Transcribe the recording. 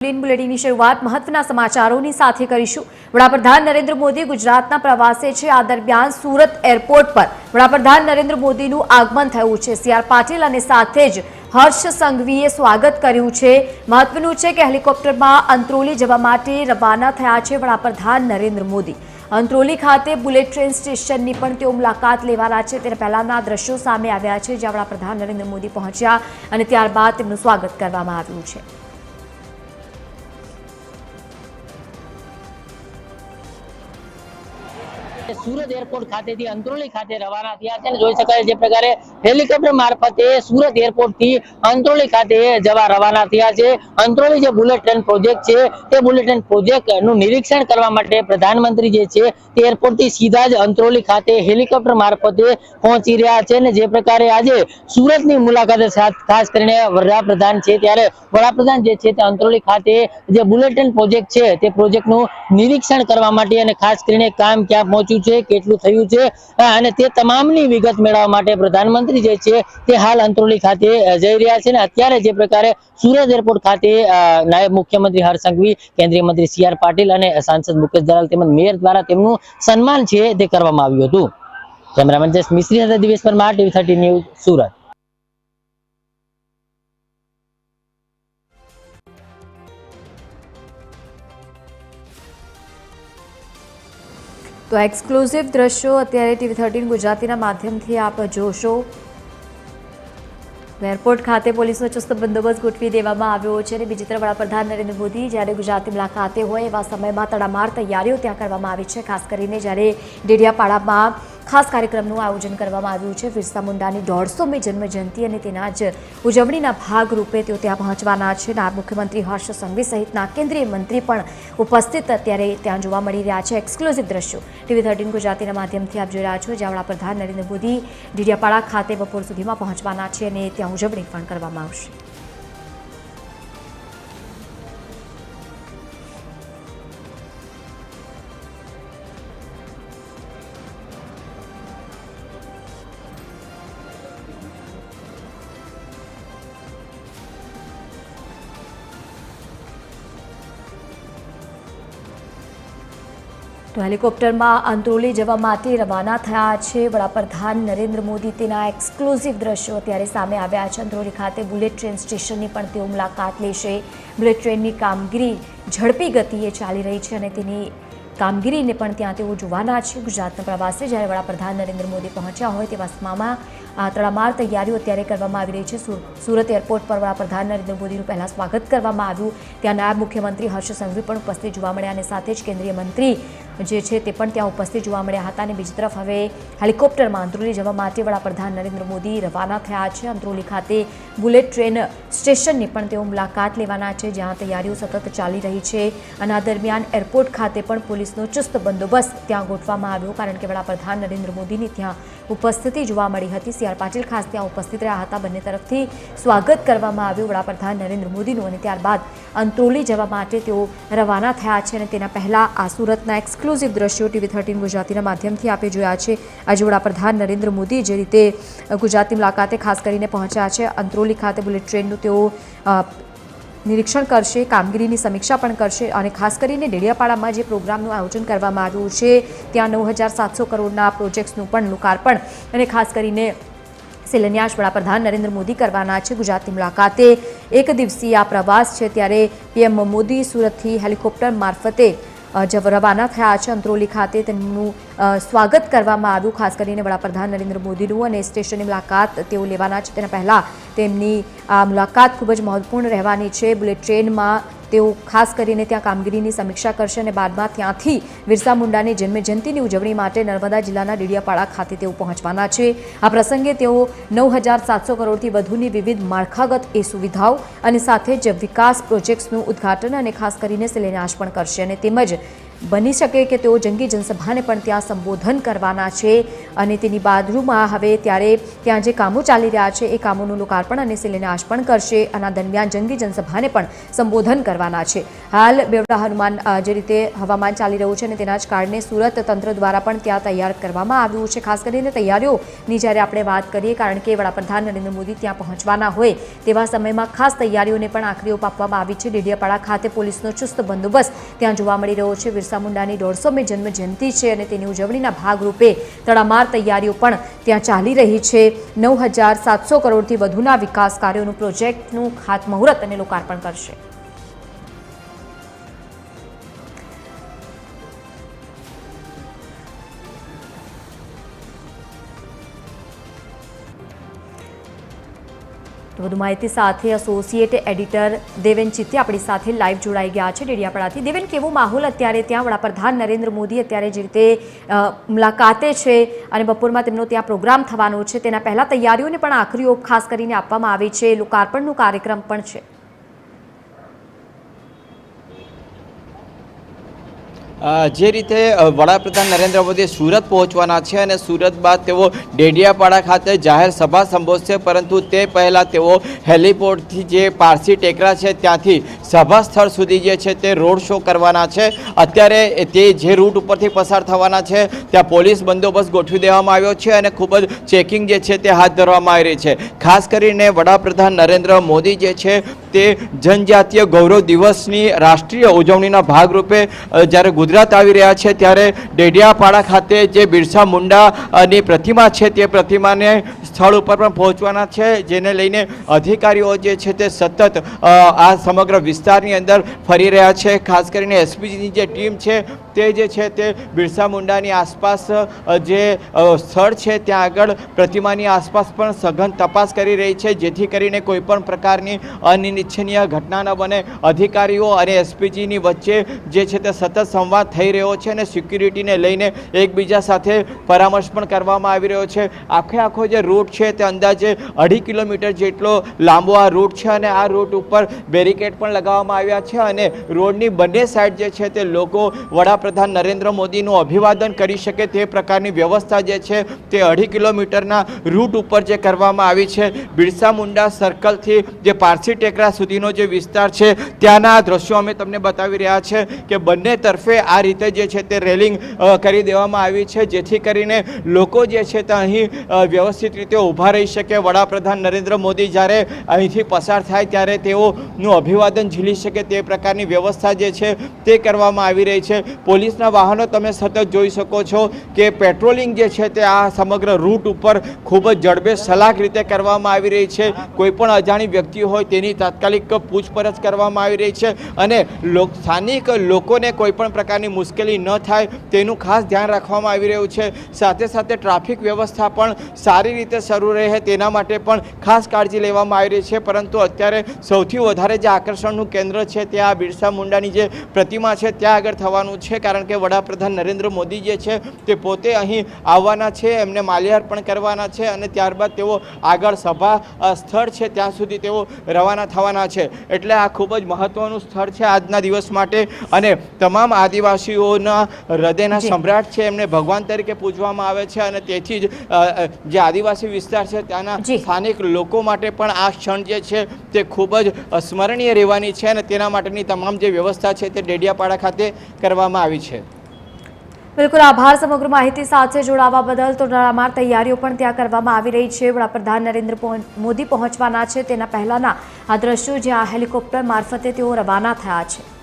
Bulletin બુલેટિનની શરૂઆત મહત્વના સમાચારોની સાથે કરીશું. વડાપ્રધાન નરેન્દ્ર મોદી ગુજરાતના પ્રવાસે છે. આ દરમિયાન સુરત એરપોર્ટ પર વડાપ્રધાન નરેન્દ્ર મોદીનું આગમન થયું છે. સી. આર. પાટીલ અને સાથે જ હર્ષ સંઘવીએ સ્વાગત કર્યું છે. મહત્વનું છે કે હેલિકોપ્ટરમાં અંત્રોલી જવા માટે રવાના થયા છે વડાપ્રધાન નરેન્દ્ર મોદી. અંત્રોલી ખાતે બુલેટ ટ્રેન સ્ટેશનની પણ તેઓ મુલાકાત લેવાના છે. તેના પહેલાના દ્રશ્યો સામે આવ્યા છે જ્યાં વડાપ્રધાન નરેન્દ્ર મોદી પહોંચ્યા અને ત્યારબાદ તેમનું સ્વાગત કરવામાં આવ્યું છે. સુરત એરપોર્ટ ખાતેથી અંત્રોલી ખાતે રવાના થયા છે જોઈ શકાય જે પ્રકારે હેલિકોપ્ટર મારફતે સુરત એરપોર્ટથી અંત્રોલી ખાતે જવા રવાના થયા છે. અંત્રોલી જે બુલેટ ટ્રેન પ્રોજેક્ટ છે, તે બુલેટ ટ્રેન પ્રોજેક્ટનું નિરીક્ષણ કરવા માટે પ્રધાનમંત્રી જે છે, તે એરપોર્ટથી સીધા જ અંત્રોલી ખાતે હેલિકોપ્ટર મારફતે પહોંચી રહ્યા છે અને જે પ્રકારે આજે સુરતની મુલાકાતે ખાસ કરીને વડાપ્રધાન છે, ત્યારે વડાપ્રધાન જે છે તે અંત્રોલી ખાતે જે બુલેટ ટ્રેન પ્રોજેક્ટ છે, તે પ્રોજેક્ટનું નિરીક્ષણ કરવા માટે અને ખાસ કરીને કામ ક્યાં પહોંચ્યું છે, કેટલું થયું છે, અને તે તમામની વિગત મેળવવા માટે પ્રધાનમંત્રી જે છે તે હાલ અંત્રોલી ખાતે જઈ રહ્યા છે અને અત્યારે જે પ્રકારે સુરત એરપોર્ટ ખાતે નાયબ મુખ્યમંત્રી હર્ષ સંઘવી, કેન્દ્રીય મંત્રી સી પાટીલ અને સાંસદ મુકેશ દલાલ તેમજ મેયર દ્વારા તેમનું સન્માન છે તે કરવામાં આવ્યું હતું. કેમેરામેન જસ મિશ્રી સાથે Divesh Parmar TV thirty news, Surat. તો એક્સક્લુઝિવ દ્રશ્યો અત્યારે ટીવી થર્ટીન ગુજરાતીના માધ્યમથી આપ જોશો. એરપોર્ટ ખાતે પોલીસનો ચુસ્ત બંદોબસ્ત ગોઠવી દેવામાં આવ્યો છે અને બીજી તરફ વડાપ્રધાન નરેન્દ્ર મોદી જ્યારે ગુજરાતની મુલાકાતે હોય એવા સમયમાં તડામાર તૈયારીઓ ત્યાં કરવામાં આવી છે, ખાસ કરીને જ્યારે ડેડિયાપાડામાં ખાસ કાર્યક્રમનું આયોજન કરવામાં આવ્યું છે. બિરસા મુંડાની દોઢસોમી જન્મજયંતિ અને તેના જ ઉજવણીના ભાગરૂપે તેઓ ત્યાં પહોંચવાના છે. નાયબ મુખ્યમંત્રી હર્ષ સંઘવી સહિતના કેન્દ્રીય મંત્રી પણ ઉપસ્થિત અત્યારે ત્યાં જોવા મળી રહ્યા છે. એક્સક્લુઝિવ દ્રશ્યો ટીવી થર્ટીન ગુજરાતીના માધ્યમથી આપ જોઈ રહ્યા છો. જ્યાં વડાપ્રધાન નરેન્દ્ર મોદી ડીડિયાપાડા ખાતે બપોર સુધીમાં પહોંચવાના છે અને ત્યાં ઉજવણી પણ કરવામાં આવશે. તો હેલિકોપ્ટરમાં અંત્રોલી જવા માટે રવાના થયા છે. વડાપ્રધાન નરેન્દ્ર મોદી તેના એક્સક્લુઝિવ દ્રશ્યો અત્યારે સામે આવ્યા છે. અંત્રોલી ખાતે બુલેટ ટ્રેન સ્ટેશનની પણ તેઓ મુલાકાત લેશે બુલેટ ટ્રેનની કામગીરી ઝડપી ગતિએ ચાલી રહી છે અને તેની કામગીરીને પણ ત્યાં તેઓ જોવાના છે. ગુજરાતના પ્રવાસે જ્યારે વડાપ્રધાન નરેન્દ્ર મોદી પહોંચ્યા હોય તેવા સમામાં તડામાર તૈયારીઓ અત્યારે કરવામાં આવી રહી છે. સુરત એરપોર્ટ પર વડાપ્રધાન નરેન્દ્ર મોદીનું પહેલાં સ્વાગત કરવામાં આવ્યું. ત્યાં નાયબ મુખ્યમંત્રી હર્ષ સંઘવી પણ ઉપસ્થિત જોવા મળ્યા અને સાથે જ કેન્દ્રીય મંત્રી જે છે તે પણ ત્યાં ઉપસ્થિત જોવા મળ્યા હતા અને બીજી તરફ હવે હેલિકોપ્ટરમાં અંત્રોલી જવા માટે વડાપ્રધાન નરેન્દ્ર મોદી રવાના થયા છે. અંત્રોલી ખાતે બુલેટ ટ્રેન સ્ટેશનની પણ તેઓ મુલાકાત લેવાના છે, જ્યાં તૈયારીઓ સતત ચાલી રહી છે. અને આ દરમિયાન એરપોર્ટ ખાતે પણ પોલીસનો ચુસ્ત બંદોબસ્ત ત્યાં ગોઠવવામાં આવ્યો, કારણ કે વડાપ્રધાન નરેન્દ્ર મોદીની ત્યાં ઉપસ્થિતિ જોવા મળી હતી. સી આર પાટીલ ખાસ ત્યાં ઉપસ્થિત રહ્યા હતા. બંને તરફથી સ્વાગત કરવામાં આવ્યું. વડાપ્રધાન નરેન્દ્ર મોદીનું અને ત્યારબાદ અંત્રોલી જવા માટે તેઓ રવાના થયા છે અને તેના પહેલાં આ સુરતના એક્સક્લુઝિવ દ્રશ્યો ટીવી થર્ટીન ગુજરાતીના માધ્યમથી આપે જોયા છે. આજે વડાપ્રધાન નરેન્દ્ર મોદી જે રીતે ગુજરાતની મુલાકાતે ખાસ કરીને પહોંચ્યા છે. અંત્રોલી ખાતે બુલેટ ટ્રેનનું તેઓ નિરીક્ષણ કરશે, કામગીરીની સમીક્ષા પણ કરશે અને ખાસ કરીને ડેડિયાપાડામાં જે પ્રોગ્રામનું આયોજન કરવામાં આવ્યું છે, ત્યાં નવ હજાર સાતસો કરોડના પ્રોજેક્ટ્સનું પણ લોકાર્પણ અને ખાસ કરીને શિલાન્યાસ વડાપ્રધાન નરેન્દ્ર મોદી કરવાના છે ગુજરાતની મુલાકાતે. એક દિવસીય આ પ્રવાસ છે, ત્યારે પીએમ મોદી સુરતથી હેલિકોપ્ટર મારફતે રવાના થયા છે અંત્રોલી ખાતે તેમનું સ્વાગત કરવામાં આવ્યું, ખાસ કરીને વડાપ્રધાન નરેન્દ્ર મોદીનું અને સ્ટેશનની મુલાકાત તેઓ લેવાના છે. તેના પહેલાં તેમની આ મુલાકાત ખૂબ જ મહત્વપૂર્ણ રહેવાની છે. બુલેટ ટ્રેનમાં તેઓ ખાસ કરીને ત્યાં કામગીરીની સમીક્ષા કરશે અને બાદમાં ત્યાંથી બિરસા મુંડાની જન્મજયંતિની ઉજવણી માટે નર્મદા જિલ્લાના ડેડિયાપાડા ખાતે તેઓ પહોંચવાના છે. આ પ્રસંગે તેઓ નવ હજાર સાતસો કરોડથી વધુની વિવિધ માળખાગત એ સુવિધાઓ અને સાથે જ વિકાસ પ્રોજેક્ટ્સનું ઉદ્ઘાટન અને ખાસ કરીને શિલાન્યાસ પણ કરશે અને તેમજ બની શકે કે તેઓ જંગી જનસભાને પણ ત્યાં સંબોધન કરવાના છે અને તેની બાદરૂમાં હવે ત્યારે ત્યાં જે કામો ચાલી રહ્યા છે, એ કામોનું લોકાર્પણ અને શિલાન્યાસ પણ કરશે. અને દરમિયાન જંગી જનસભાને પણ સંબોધન કરવાના છે. હાલ બેવડા હનુમાન જે રીતે હવામાન ચાલી રહ્યું છે અને તેના જ કારણે સુરત તંત્ર દ્વારા પણ ત્યાં તૈયાર કરવામાં આવ્યું છે. ખાસ કરીને તૈયારીઓની જ્યારે આપણે વાત કરીએ, કારણ કે વડાપ્રધાન નરેન્દ્ર મોદી ત્યાં પહોંચવાના હોય તેવા સમયમાં ખાસ તૈયારીઓને પણ આખરી ઓપ આપવામાં આવી છે. ડેડિયાપાડા ખાતે પોલીસનો ચુસ્ત બંદોબસ્ત ત્યાં જોવા મળી રહ્યો છે. બિરસા મુંડાની દોઢસોમી જન્મ જયંતિ છે અને તેની ઉજવણીના ભાગરૂપે તડામાર તૈયારીઓ પણ ત્યાં ચાલી રહી છે. નવ હજાર સાતસો કરોડથી વધુના વિકાસ કાર્યોનું પ્રોજેક્ટનું ખાતમુહૂર્ત અને લોકાર્પણ કરશે. વધુ માહિતી સાથે એસોસિએટ એડિટર દેવેન ચિત્તી આપણી સાથે લાઈવ જોડાઈ ગયા છે ડેડિયાપાડાથી. દેવેન, કેવો માહોલ અત્યારે ત્યાં? વડાપ્રધાન નરેન્દ્ર મોદી અત્યારે જે રીતે મુલાકાતે છે અને બપોરમાં તેમનો ત્યાં પ્રોગ્રામ થવાનો છે, તેના પહેલાં તૈયારીઓને પણ આખરી ઓપ ખાસ કરીને આપવામાં આવી છે. લોકાર્પણનો કાર્યક્રમ પણ છે. જે રીતે વડાપ્રધાન નરેન્દ્ર મોદી સુરત પહોંચવાના છે અને સુરત બાદ તેઓ ડેડિયાપાડા ખાતે જાહેર સભા સંબોધશે, પરંતુ તે પહેલાં તેઓ હેલિપોર્ટથી જે પારસી ટેકરા છે, ત્યાંથી સભા સ્થળ સુધી જે છે તે રોડ શો કરવાના છે. અત્યારે તે જે રૂટ ઉપરથી પસાર થવાના છે, ત્યાં પોલીસ બંદોબસ્ત ગોઠવી દેવામાં આવ્યો છે અને ખૂબ જ ચેકિંગ જે છે તે હાથ ધરવામાં આવી રહી છે. ખાસ કરીને વડાપ્રધાન નરેન્દ્ર મોદી જે છે તે જનજાતીય ગૌરવ દિવસની રાષ્ટ્રીય ઉજવણીના ભાગરૂપે જ્યારે ગુજરાત આવી રહ્યા છે, ત્યારે ડેડિયાપાડા ખાતે જે બિરસા મુંડાની પ્રતિમા છે તે પ્રતિમાને સ્થળ ઉપર પણ પહોંચવાના છે. જેને લઈને અધિકારીઓ જે છે તે સતત આ સમગ્ર વિસ્તારની અંદર ફરી રહ્યા છે. ખાસ કરીને એસપીજીની જે ટીમ છે તે જે છે તે બિરસા મુંડાની આસપાસ જે સ્થળ છે, ત્યાં આગળ પ્રતિમાની આસપાસ પણ સઘન તપાસ કરી રહી છે, જેથી કરીને કોઈપણ પ્રકારની અનિચ્છનીય ઘટના ન બને. અધિકારીઓ અને એસપીજીની વચ્ચે જે છે તે સતત સંવાદ થઈ રહ્યો છે અને સિક્યુરિટીને લઈને એકબીજા સાથે પરામર્શ પણ કરવામાં આવી રહ્યો છે. આખે આખો જે રૂટ છે તે અંદાજે અઢી કિલોમીટર જેટલો લાંબો આ રૂટ છે અને આ રૂટ ઉપર બેરિકેડ પણ લગાવવામાં આવ્યા છે અને રોડની બંને સાઈડ જે છે તે લોકો વડાપ્રધાન નરેન્દ્ર મોદીનું અભિવાદન કરી શકે તે પ્રકારની વ્યવસ્થા જે છે તે અઢી કિલોમીટરના રૂટ ઉપર જે કરવામાં આવી છે, બિરસા મુંડા સર્કલથી જે પારસી ટેકરા સુધીનો જે વિસ્તાર છે, ત્યાંના દ્રશ્યો અમે તમને બતાવી રહ્યા છે કે બંને તરફે આ રીતે જે છે તે રેલિંગ કરી દેવામાં આવી છે, જેથી કરીને લોકો જે છે તે અહીં વ્યવસ્થિત રીતે ઊભા રહી શકે. વડાપ્રધાન નરેન્દ્ર મોદી જ્યારે અહીંથી પસાર થાય ત્યારે તેઓનું અભિવાદન ઝીલી શકે તે પ્રકારની વ્યવસ્થા જે છે તે કરવામાં આવી રહી છે. પોલીસના વાહનો તમે સતત જોઈ શકો છો કે પેટ્રોલિંગ જે છે તે આ સમગ્ર રૂટ ઉપર ખૂબ જ જડબે સલાક રીતે કરવામાં આવી રહી છે. કોઈ પણ અજાણી વ્યક્તિ હોય તેની તાત્કાલિક પૂછપરછ કરવામાં આવી રહી છે અને સ્થાનિક લોકોને કોઈ પણ પ્રકારની મુશ્કેલી ન થાય તેનું ખાસ ધ્યાન રાખવામાં આવી રહ્યું છે. સાથે સાથે ટ્રાફિક વ્યવસ્થા પણ સારી રીતે શરૂ રહે તેના માટે પણ ખાસ કાળજી લેવામાં આવી રહી છે. પરંતુ અત્યારે સૌથી વધારે જે આકર્ષણનું કેન્દ્ર છે તે આ બિરસા મુંડાની જે પ્રતિમા છે, ત્યાં આગળ થવાનું છે. કારણ કે વડાપ્રધાન નરેન્દ્ર મોદી જે છે તે પોતે અહીં આવવાના છે એમને માલ્યાર્પણ કરવાના છે અને ત્યારબાદ તેઓ આગળ સભા સ્થળ છે ત્યાં સુધી તેઓ રવાના થવાના છે. એટલે આ ખૂબ જ મહત્વનું સ્થળ છે આજના દિવસ માટે અને તમામ આદિવાસીઓના હૃદયના સમ્રાટ છે એમને ભગવાન તરીકે પૂજવામાં આવે છે અને તેથી જ જે આદિવાસી વિસ્તાર છે ત્યાંના સ્થાનિક લોકો માટે પણ આ ક્ષણ જે છે તે ખૂબ જ સ્મરણીય રહેવાની છે અને તેના માટેની તમામ જે વ્યવસ્થા છે તે ડેડિયાપાડા ખાતે કરવામાં આવી છે. બિલકુલ આભાર સમગ્ર માહિતી સાથે જોડાવા બદલ. તો ડરામાર તૈયારીઓ પણ ત્યાં કરવામાં આવી રહી છે. વડાપ્રધાન નરેન્દ્ર મોદી પહોંચવાના છે. તેના પહેલાના આ દ્રશ્યો જ્યાં હેલિકોપ્ટર મારફતે તેઓ રવાના થયા છે.